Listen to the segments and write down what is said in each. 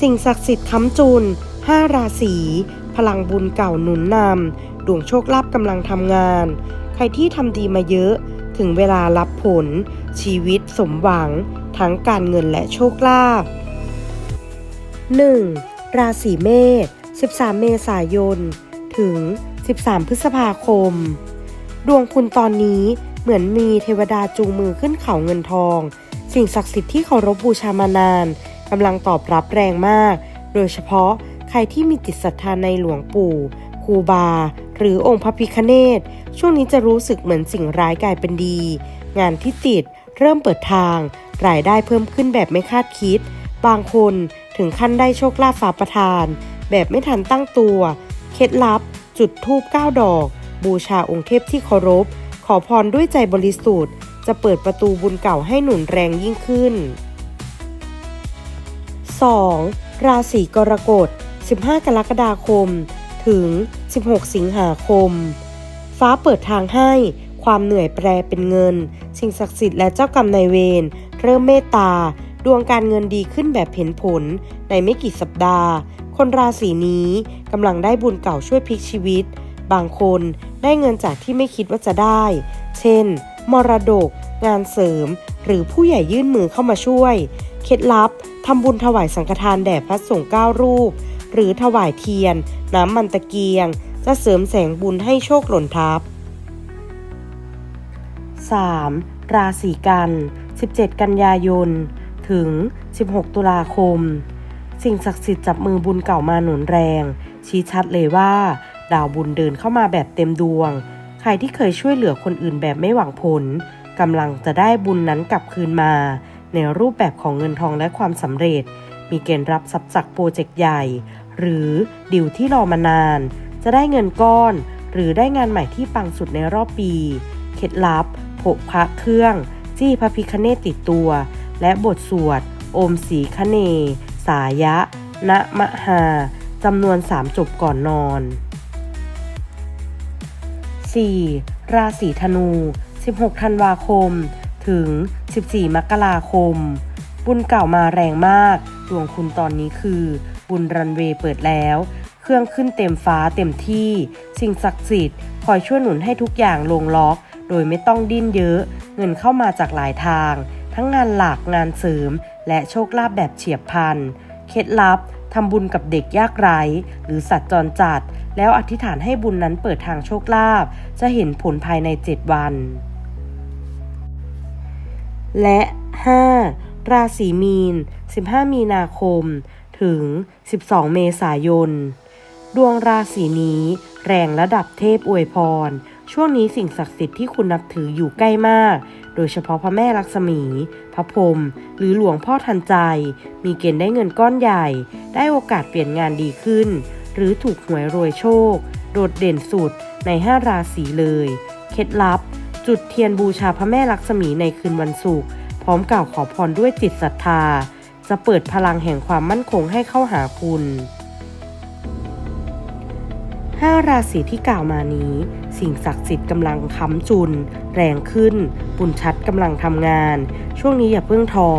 สิ่งศักดิ์สิทธิ์ค้ำจุน5ราศีพลังบุญเก่าหนุนนำดวงโชคลาภกำลังทำงาน ใครที่ทำดีมาเยอะ ถึงเวลารับผล ชีวิตสมหวัง ทั้งการเงินและโชคลาภ 1. ราศีเมษ 13 เมษายน ถึง 13 พฤษภาคม ดวงคุณตอนนี้เหมือนมีเทวดาจูงมือขึ้นเขาเงินทอง สิ่งศักดิ์สิทธิ์ที่เคารพบูชามานานำลังตอบรับแรงมาก โดยเฉพาะใครที่มีจิตศรัทธาในหลวงปู่ครูบา หรือองค์พระพิคเนตช่วงนี้จะรู้สึกเหมือนสิ่งร้ายกลายเป็นดี งานที่ติดเริ่มเปิดทาง รายได้เพิ่มขึ้นแบบไม่คาดคิด บางคนถึงขั้นได้โชคลาภฟ้าประทาน แบบไม่ทันตั้งตัว เคล็ดลับ จุดธูป9ดอก บูชาองค์เทพที่เคารพ ขอพรด้วยใจบริสุทธิ์ จะเปิดประตูบุญเก่าให้หนุนแรงยิ่งขึ้น 2. ราศีกรกฎ 15 กรกฎาคม ถึง 16 สิงหาคม ฟ้าเปิดทางให้ ความเหนื่อยแปลเป็นเงิน สิ่งศักดิ์สิทธิ์และเจ้ากรรมนายเวร เริ่มเมตตา ดวงการเงินดีขึ้นแบบเห็นผล ในไม่กี่สัปดาห์ คนราศีนี้กำลังได้บุญเก่าช่วยพลิกชีวิต บางคนได้เงินจากที่ไม่คิดว่าจะได้ เช่น มรดก งานเสริม หรือผู้ใหญ่ยื่นมือเข้ามาช่วย เคล็ดลับทำบุญถวายสังฆทานแด่พระสงฆ์เก้ารูป หรือถวายเทียน น้ำมันตะเกียง จะเสริมแสงบุญให้โชคหล่นทับ 3. ราศีกัน 17 กันยายน ถึง 16 ตุลาคม สิ่งศักดิ์สิทธิ์จับมือบุญเก่ามาหนุนแรง ชี้ชัดเลยว่า ดาวบุญเดินเข้ามาแบบเต็มดวง ใครที่เคยช่วยเหลือคนอื่นแบบไม่หวังผล กำลังจะได้บุญนั้นกลับคืนมา ในรูปแบบของเงินทองและความสำเร็จ มีเกณฑ์รับทรัพย์จากโปรเจกต์ใหญ่ หรือดิวที่รอมานาน จะได้เงินก้อน หรือได้งานใหม่ที่ปังสุดในรอบปี เคล็ดลับโผพระเครื่อง จี้พระพิคเนตติดตัว และบทสวด โอมสีคเน สายะ นะมะหาจำนวนสามจบก่อนนอน 4. ราศีธนู 16 ธันวาคม ถึง 14 มกราคม บุญเก่ามาแรงมาก ดวงคุณตอนนี้คือ บุญรันเวย์เปิดแล้ว เครื่องขึ้นเต็มฟ้าเต็มที่ สิ่งศักดิ์สิทธิ์คอยช่วยหนุนให้ทุกอย่างลงล็อก โดยไม่ต้องดิ้นเยอะ เงินเข้ามาจากหลายทาง ทั้งงานหลักงานเสริม และโชคลาภแบบเฉียบพลัน เคล็ดลับทำบุญกับเด็กยากไร้ หรือสัตว์จรจัด แล้วอธิษฐานให้บุญนั้นเปิดทางโชคลาภจะเห็นผลภายใน 7 วัน และ 5. ราศีมีน 15 มีนาคม ถึง 12 เมษายน ดวงราศีนี้แรงระดับเทพอวยพร ช่วงนี้สิ่งศักดิ์สิทธิ์ที่คุณนับถืออยู่ใกล้มาก โดยเฉพาะพระแม่ลักษมี พระพรหมหรือหลวงพ่อทันใจ มีเกณฑ์ได้เงินก้อนใหญ่ ได้โอกาสเปลี่ยนงานดีขึ้น หรือถูกหวยรวยโชค โดดเด่นสุดใน 5 ราศีเลย เคล็ดลับ จุดเทียนบูชาพระแม่ลักษมีในคืนวันศุกร์พร้อมกล่าวขอพรด้วยจิตศรัทธา จะเปิดพลังแห่งความมั่นคงให้เข้าหาคุณ 5 ราศีที่กล่าวมานี้ สิ่งศักดิ์สิทธิ์กำลังค้ำจุน แรงขึ้น บุญชัดกำลังทำงาน ช่วงนี้อย่าเพิ่งท้อ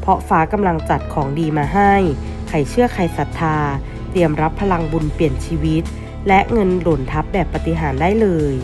เพราะฟ้ากำลังจัดของดีมาให้ ใครเชื่อใครศรัทธา เตรียมรับพลังบุญเปลี่ยนชีวิต และเงินหล่นทับแบบปฏิหารได้เลย